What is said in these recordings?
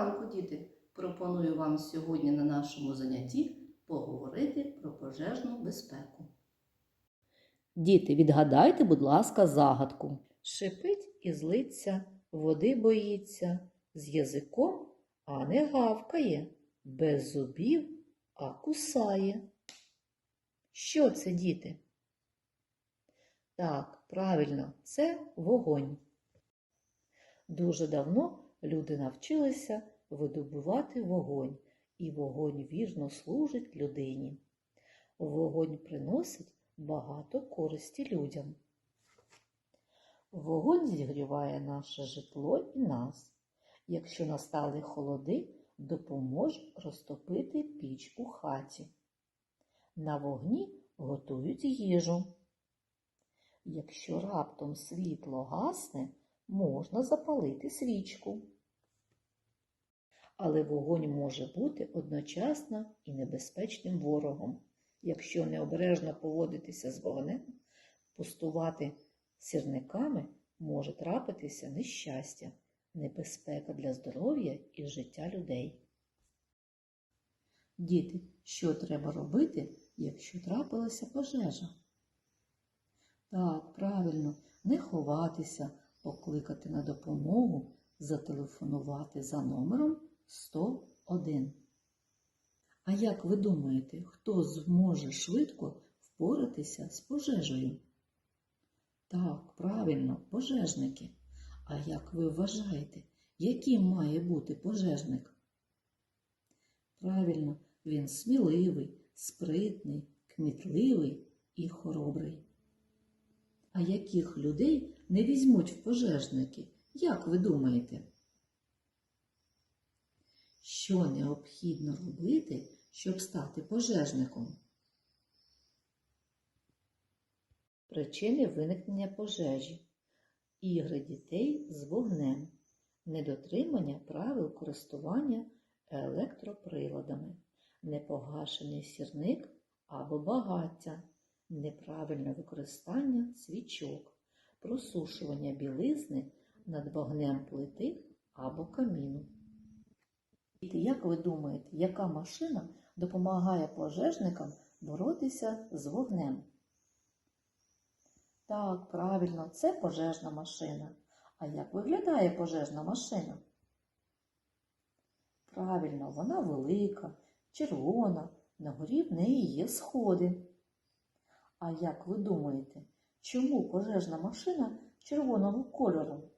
ранку, діти! Пропоную вам сьогодні на нашому занятті поговорити про пожежну безпеку. Діти, відгадайте, будь ласка, загадку. Шипить і злиться, води боїться, з язиком, а не гавкає, без зубів, а кусає. Що це, діти? Так, правильно, це вогонь. Дуже давно люди навчилися видобувати вогонь, і вогонь вірно служить людині. Вогонь приносить багато користі людям. Вогонь зігріває наше житло і нас. Якщо настали холоди, допоможе розтопити піч у хаті. На вогні готують їжу. Якщо раптом світло гасне, можна запалити свічку. Але вогонь може бути одночасно і небезпечним ворогом. Якщо необережно поводитися з вогнем, пустувати сірниками може трапитися нещастя, небезпека для здоров'я і життя людей. Діти, що треба робити, якщо трапилася пожежа? Так, правильно, не ховатися, покликати на допомогу, зателефонувати за номером 101. А як ви думаєте, хто зможе швидко впоратися з пожежею? Так, правильно, пожежники. А як ви вважаєте, яким має бути пожежник? Правильно, він сміливий, спритний, кмітливий і хоробрий. А яких людей не візьмуть в пожежники? Як ви думаєте? Що необхідно робити, щоб стати пожежником? Причини виникнення пожежі, ігри дітей з вогнем, недотримання правил користування електроприладами, непогашений сірник або багаття, неправильне використання свічок, просушування білизни над вогнем плити або каміну. Як ви думаєте, яка машина допомагає пожежникам боротися з вогнем? Так, правильно, це пожежна машина. А як виглядає пожежна машина? Правильно, вона велика, червона, на горі в неї є сходи. А як ви думаєте, чому пожежна машина червоного кольору?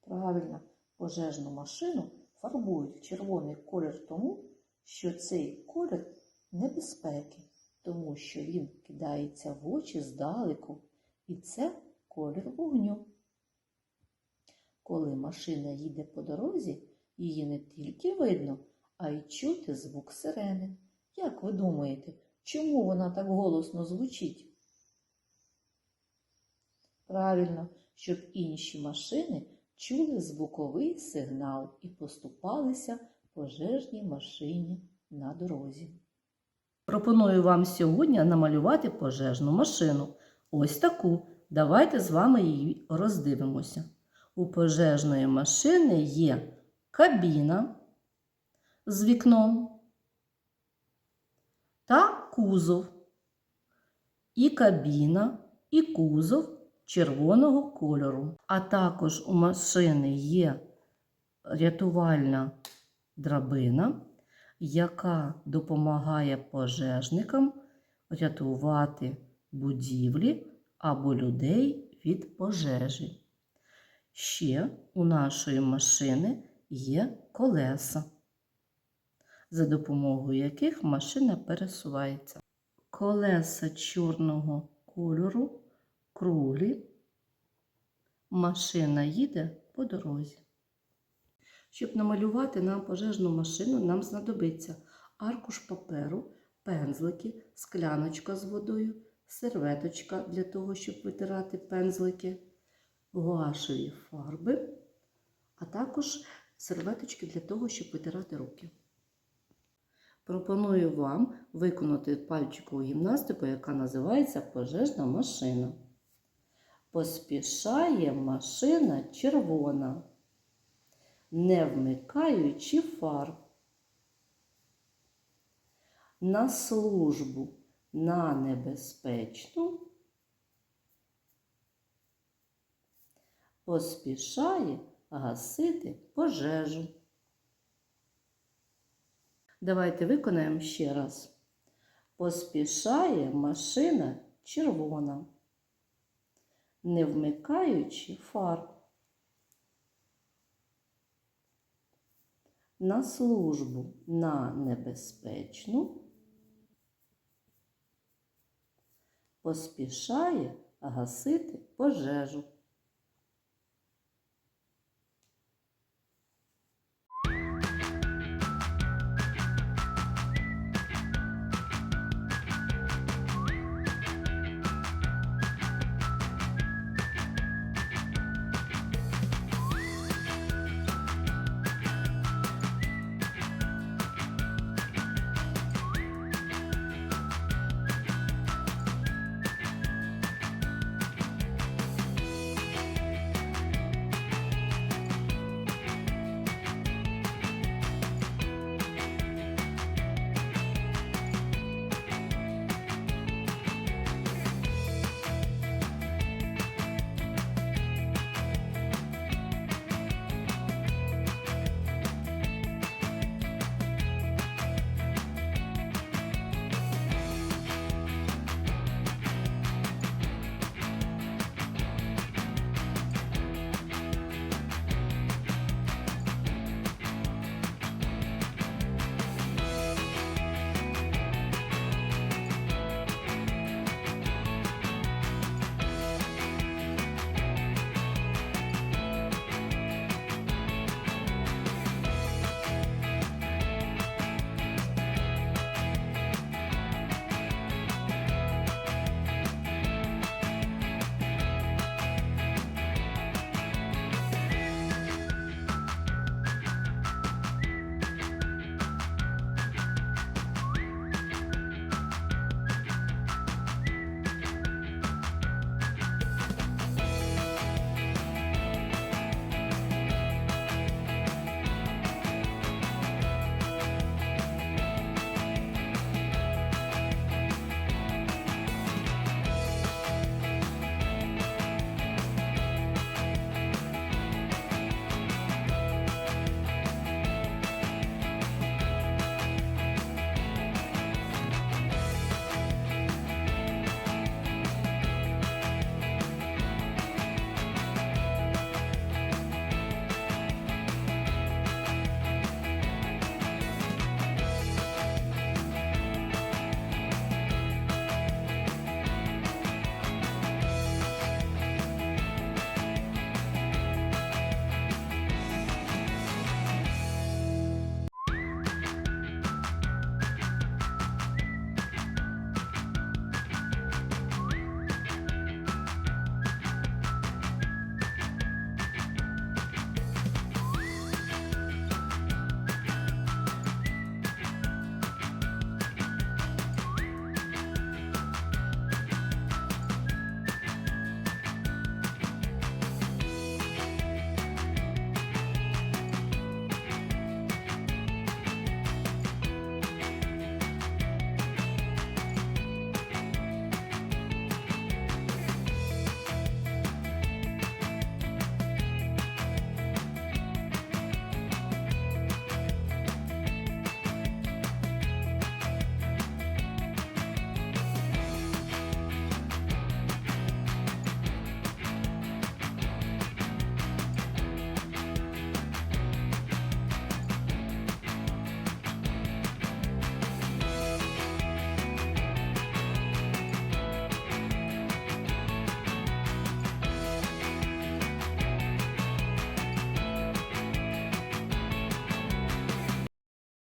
Правильно, пожежну машину фарбують червоний колір тому, що цей колір небезпеки, тому що він кидається в очі здалеку, і це колір вогню. Коли машина їде по дорозі, її не тільки видно, а й чути звук сирени. Як ви думаєте, чому вона так голосно звучить? Правильно, щоб інші машини чули звуковий сигнал і поступалися пожежній машині на дорозі. Пропоную вам сьогодні намалювати пожежну машину. Ось таку. Давайте з вами її роздивимося. У пожежної машини є кабіна з вікном та кузов. І кабіна, і кузов червоного кольору. А також у машини є рятувальна драбина, яка допомагає пожежникам рятувати будівлі або людей від пожежі. Ще у нашої машини є колеса, за допомогою яких машина пересувається. Колеса чорного кольору круглі. Машина їде по дорозі. Щоб намалювати нам пожежну машину, нам знадобиться аркуш паперу, пензлики, скляночка з водою, серветочка для того, щоб витирати пензлики, гуашеві фарби, а також серветочки для того, щоб витирати руки. Пропоную вам виконати пальчикову гімнастику, яка називається пожежна машина. Поспішає машина червона. не вмикаючи фар. На службу на небезпечну поспішає гасити пожежу. Давайте виконаємо ще раз. Поспішає машина червона, не вмикаючи фар. На службу на небезпечну поспішає гасити пожежу.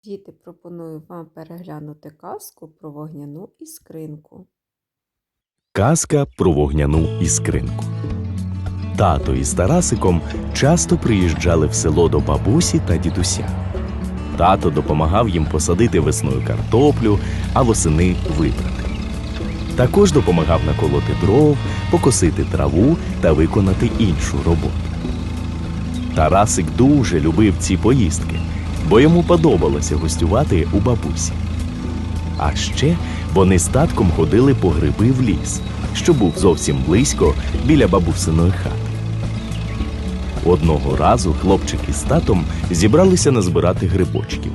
Діти, пропоную вам переглянути казку про вогняну іскринку. Казка про вогняну іскринку. Тато із Тарасиком часто приїжджали в село до бабусі та дідуся. Тато допомагав їм посадити весною картоплю, а восени вибрати. Також допомагав наколоти дров, покосити траву та виконати іншу роботу. Тарасик дуже любив ці поїздки, бо йому подобалося гостювати у бабусі. А ще вони з татком ходили по гриби в ліс, що був зовсім близько біля бабусиної хати. Одного разу хлопчик із татом зібралися назбирати грибочків.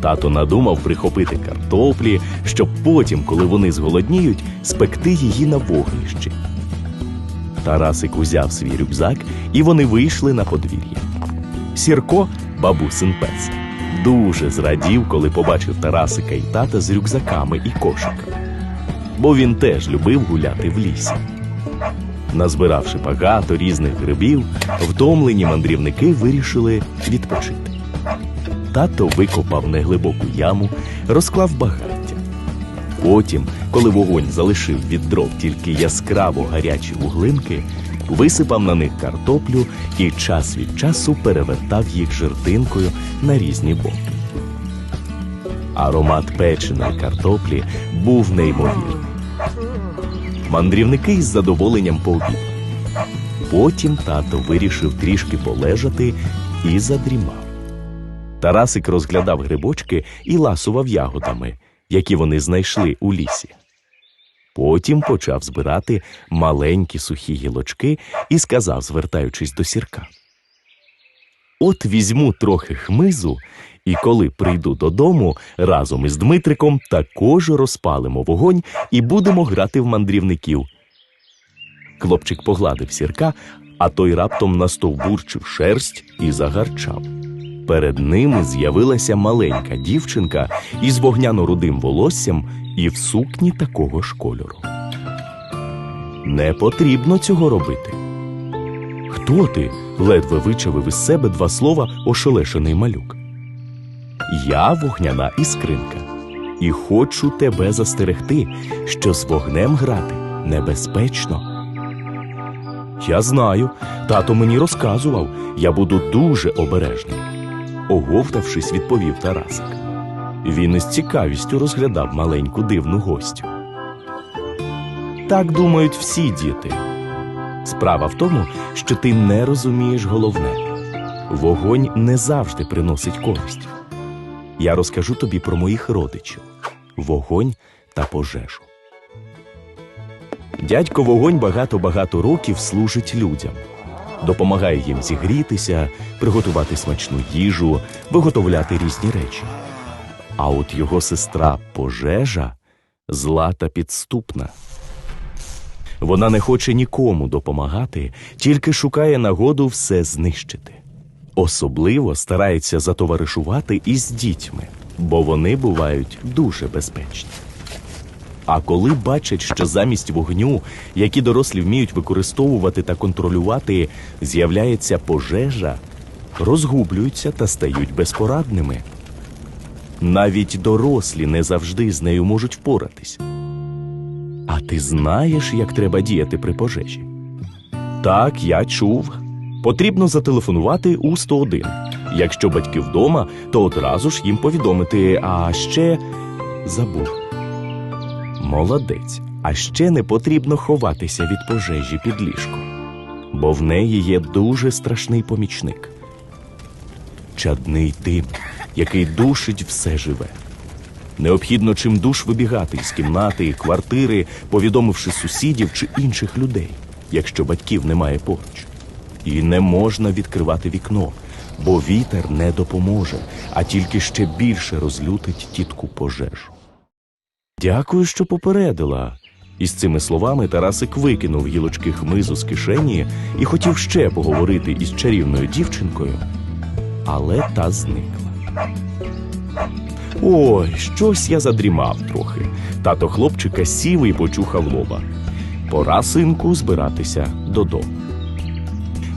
Тато надумав прихопити картоплі, щоб потім, коли вони зголодніють, спекти її на вогнищі. Тарасик узяв свій рюкзак, і вони вийшли на подвір'я. Сірко, бабусин пес, дуже зрадів, коли побачив Тарасика і тата з рюкзаками і кошиками. Бо він теж любив гуляти в лісі. Назбиравши багато різних грибів, втомлені мандрівники вирішили відпочити. Тато викопав неглибоку яму, розклав багаття. Потім, коли вогонь залишив від дров тільки яскраво гарячі вуглинки, висипав на них картоплю і час від часу перевертав їх жердинкою на різні боки. Аромат печеної картоплі був неймовірний. Мандрівники із задоволенням пообідали. Потім тато вирішив трішки полежати і задрімав. Тарасик розглядав грибочки і ласував ягодами, які вони знайшли у лісі. Потім почав збирати маленькі сухі гілочки і сказав, звертаючись до сірка: От візьму трохи хмизу, і коли прийду додому, разом із Дмитриком також розпалимо вогонь і будемо грати в мандрівників. Хлопчик погладив сірка, а той раптом настовбурчив шерсть і загарчав. Перед ними з'явилася маленька дівчинка із вогняно-рудим волоссям і в сукні такого ж кольору. Не потрібно цього робити. Хто ти? ледве вичавив із себе два слова ошелешений малюк. Я вогняна іскринка, і хочу тебе застерегти, що з вогнем грати небезпечно. Я знаю, тато мені розказував, я буду дуже обережний. Оговтавшись, відповів Тарасик. Він із цікавістю розглядав маленьку дивну гостю. Так думають всі діти. Справа в тому, що ти не розумієш головне вогонь не завжди приносить користь. Я розкажу тобі про моїх родичів вогонь та пожежу. Дядько вогонь багато-багато років служить людям, допомагає їм зігрітися, приготувати смачну їжу, виготовляти різні речі. А от його сестра пожежа зла та підступна. Вона не хоче нікому допомагати, тільки шукає нагоду все знищити. Особливо старається затоваришувати із дітьми, бо вони бувають дуже безпечні. А коли бачать, що замість вогню, які дорослі вміють використовувати та контролювати, з'являється пожежа, розгублюються та стають безпорадними. Навіть дорослі не завжди з нею можуть впоратись. А ти знаєш, як треба діяти при пожежі? Так, я чув. Потрібно зателефонувати у 101. Якщо батьки вдома, то одразу ж їм повідомити, а ще забув. Молодець. А ще не потрібно ховатися від пожежі під ліжком, бо в неї є дуже страшний помічник. Чадний дим, який душить все живе. Необхідно чимдуж вибігати із кімнати, квартири, повідомивши сусідів чи інших людей, якщо батьків немає поруч. І не можна відкривати вікно, бо вітер не допоможе, а тільки ще більше розлютить тітку пожежу. Дякую, що попередила. Із цими словами Тарасик викинув гілочки хмизу з кишені і хотів ще поговорити із чарівною дівчинкою, але та зникла. Ой, щось я задрімав трохи. Тато хлопчика сів і почухав лоба. Пора, синку, збиратися додому.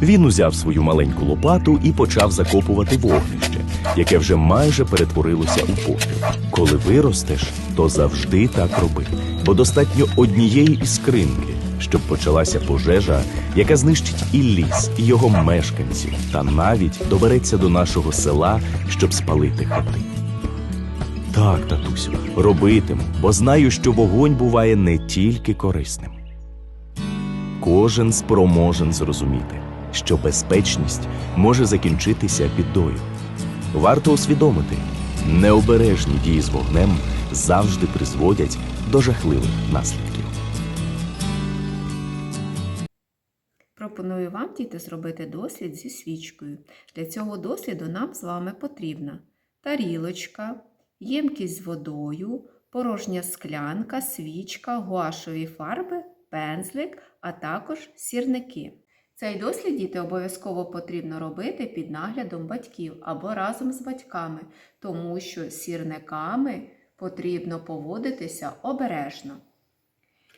Він узяв свою маленьку лопату і почав закопувати вогнище, яке вже майже перетворилося у попіл. Коли виростеш, то завжди так роби, бо достатньо однієї іскринки, щоб почалася пожежа, яка знищить і ліс, і його мешканців, та навіть добереться до нашого села, щоб спалити хати. Так, татусю, робитиму, бо знаю, що вогонь буває не тільки корисним. Кожен спроможен зрозуміти, що безпечність може закінчитися бідою. Варто усвідомити, необережні дії з вогнем завжди призводять до жахливих наслідків. Пропоную вам, діти, зробити дослід зі свічкою. Для цього досліду нам з вами потрібна тарілочка, ємкість з водою, порожня склянка, свічка, гуашові фарби, пензлик, а також сірники. Цей дослід діти обов'язково потрібно робити під наглядом батьків або разом з батьками, тому що з сірниками потрібно поводитися обережно.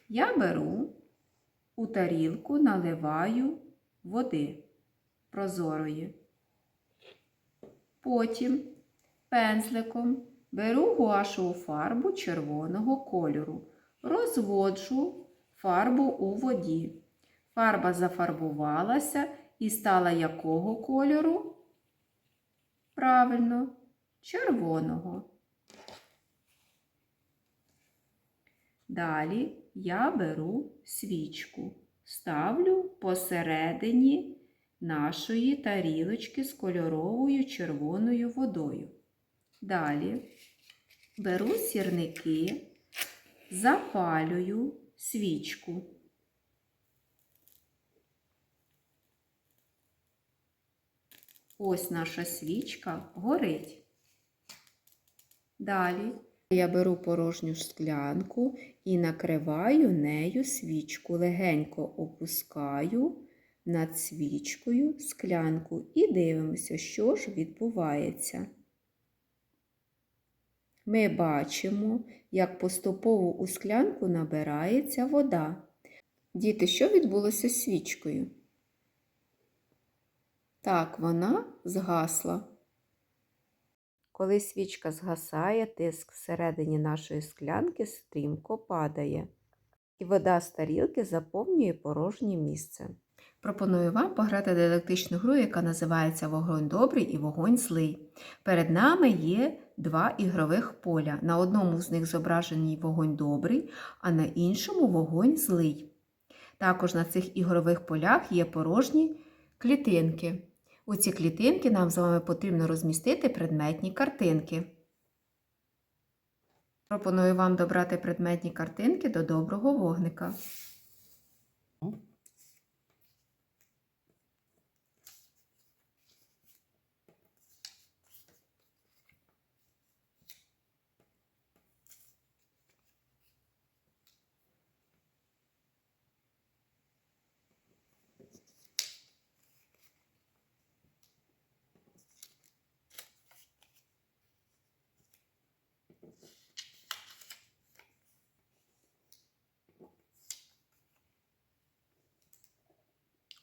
Я беру у тарілку наливаю води прозорої. Потім пензликом беру гуашеву фарбу червоного кольору, розводжу фарбу у воді. Фарба зафарбувалася і стала якого кольору? Правильно, червоного. Далі я беру свічку, ставлю посередині нашої тарілочки з кольоровою червоною водою. Далі беру сірники, запалюю свічку. Ось наша свічка горить. Далі я беру порожню склянку і накриваю нею свічку. Легенько опускаю над свічкою склянку і дивимося, що ж відбувається. Ми бачимо, як поступово у склянку набирається вода. Діти, що відбулося з свічкою? Так, вона згасла. Коли свічка згасає, тиск всередині нашої склянки стрімко падає, і вода з тарілки заповнює порожнє місце. Пропоную вам пограти дидактичну гру, яка називається Вогонь добрий і вогонь злий. Перед нами є два ігрових поля. На одному з них зображений вогонь добрий, а на іншому вогонь злий. Також на цих ігрових полях є порожні клітинки. У ці клітинки нам з вами потрібно розмістити предметні картинки. Пропоную вам добрати предметні картинки до доброго вогника.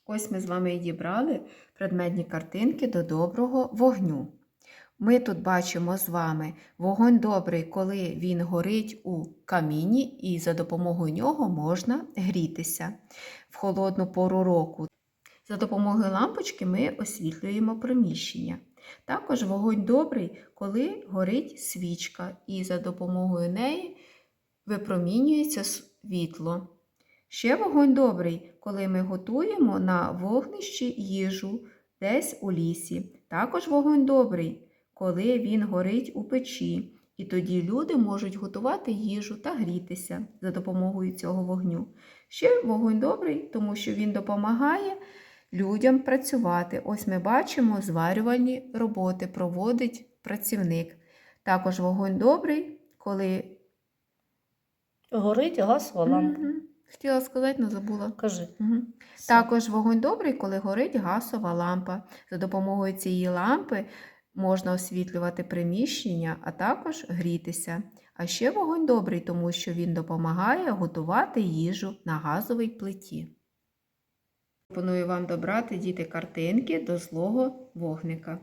Ось ми з вами і дібрали предметні картинки до доброго вогню. Ми тут бачимо з вами вогонь добрий, коли він горить у каміні, і за допомогою нього можна грітися в холодну пору року. За допомогою лампочки ми освітлюємо приміщення. Також вогонь добрий, коли горить свічка, і за допомогою неї випромінюється світло. Ще вогонь добрий, коли ми готуємо на вогнищі їжу десь у лісі. Також вогонь добрий, коли він горить у печі. І тоді люди можуть готувати їжу та грітися за допомогою цього вогню. Ще вогонь добрий, тому що він допомагає людям працювати. Ось ми бачимо, зварювальні роботи проводить працівник. Також вогонь добрий, коли. Горить гасова лампа. Хотіла сказати, але забула. Кажи. Угу. Також вогонь добрий, коли горить газова лампа. За допомогою цієї лампи можна освітлювати приміщення, а також грітися. А ще вогонь добрий, тому що він допомагає готувати їжу на газовій плиті. Пропоную вам добрати діти картинки до злого вогника.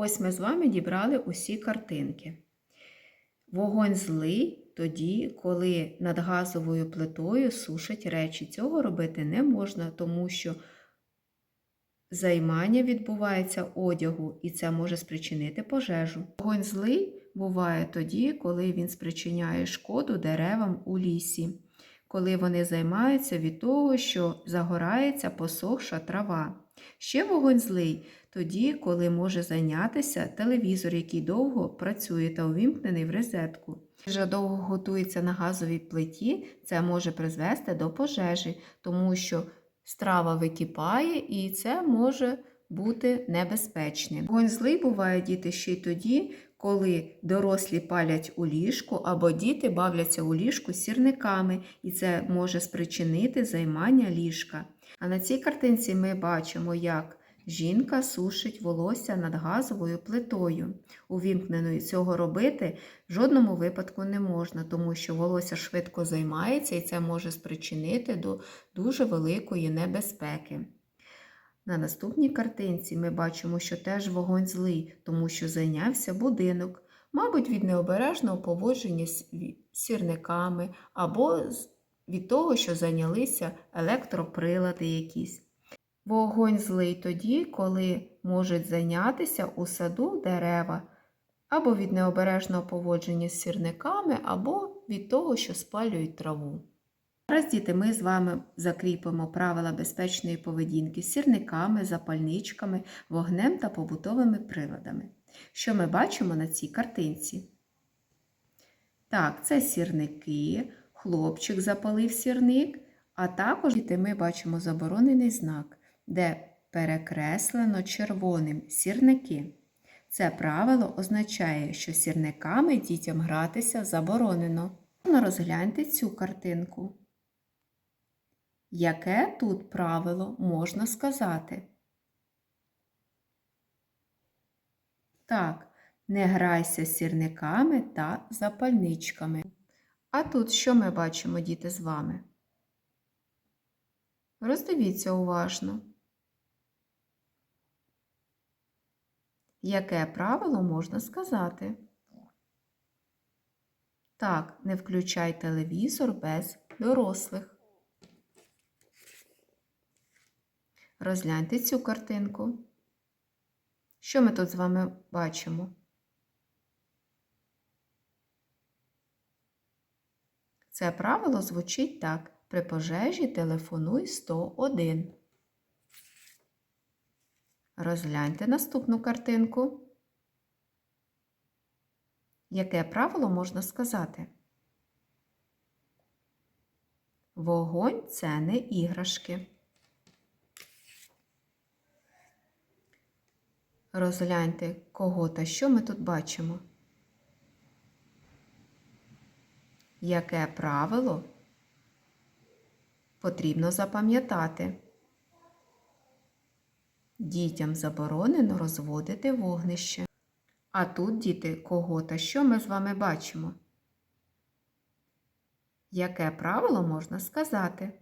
Ось ми з вами дібрали усі картинки. Вогонь злий тоді, коли над газовою плитою сушать речі. Цього робити не можна, тому що займання відбувається одягу, і це може спричинити пожежу. Вогонь злий буває тоді, коли він спричиняє шкоду деревам у лісі, коли вони займаються від того, що загорається посохша трава. Ще вогонь злий тоді, коли може зайнятися телевізор, який довго працює та увімкнений в розетку. Вже довго готується на газовій плиті, це може призвести до пожежі, тому що страва википає і це може бути небезпечним. Вогонь злий буває діти ще й тоді, коли дорослі палять у ліжку або діти бавляться у ліжку сірниками, і це може спричинити займання ліжка. А на цій картинці ми бачимо, як жінка сушить волосся над газовою плитою. Увімкненою цього робити в жодному випадку не можна, тому що волосся швидко займається і це може спричинити до дуже великої небезпеки. На наступній картинці ми бачимо, що теж вогонь злий, тому що зайнявся будинок, мабуть, від необережного поводження з сірниками або з- від того, що зайнялися електроприлади якісь. Вогонь злий тоді, коли можуть зайнятися у саду дерева, або від необережного поводження з сірниками, або від того, що спалюють траву. Зараз, діти, ми з вами закріпимо правила безпечної поведінки з сірниками, запальничками, вогнем та побутовими приладами. Що ми бачимо на цій картинці? Так, це сірники, хлопчик запалив сірник, а також діти, ми бачимо заборонений знак, де перекреслено червоним сірники. Це правило означає, що сірниками дітям гратися заборонено. Розгляньте цю картинку. Яке тут правило можна сказати? Так, не грайся сірниками та запальничками. А тут що ми бачимо, діти, з вами? Роздивіться уважно. Яке правило можна сказати? Так, не включай телевізор без дорослих. Розгляньте цю картинку. Що ми тут з вами бачимо? Це правило звучить так: при пожежі телефонуй 101. Розгляньте наступну картинку. Яке правило можна сказати? Вогонь це не іграшки. Розгляньте, кого та що ми тут бачимо. Яке правило потрібно запам'ятати? Дітям заборонено розводити вогнище. А тут, діти, кого та що ми з вами бачимо? Яке правило можна сказати?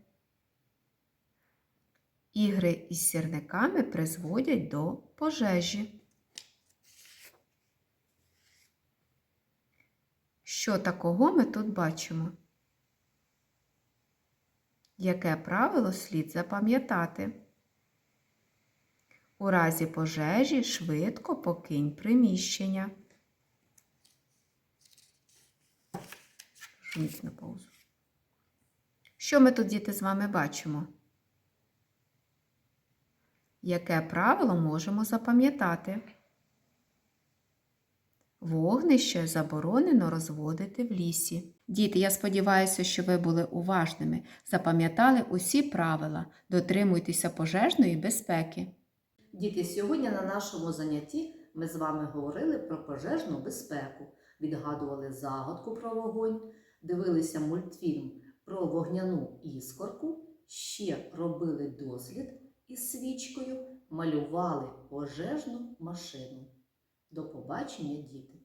Ігри із сірниками призводять до пожежі. Що такого ми тут бачимо? Яке правило слід запам'ятати? У разі пожежі швидко покинь приміщення. На паузу. Що ми тут, діти, з вами бачимо? Яке правило можемо запам'ятати? Вогнище заборонено розводити в лісі. Діти, я сподіваюся, що ви були уважними, запам'ятали усі правила, дотримуйтеся пожежної безпеки. Діти, сьогодні на нашому занятті ми з вами говорили про пожежну безпеку, відгадували загадку про вогонь, дивилися мультфільм про вогняну іскорку, ще робили дослід із свічкою, малювали пожежну машину. До побачення, діти!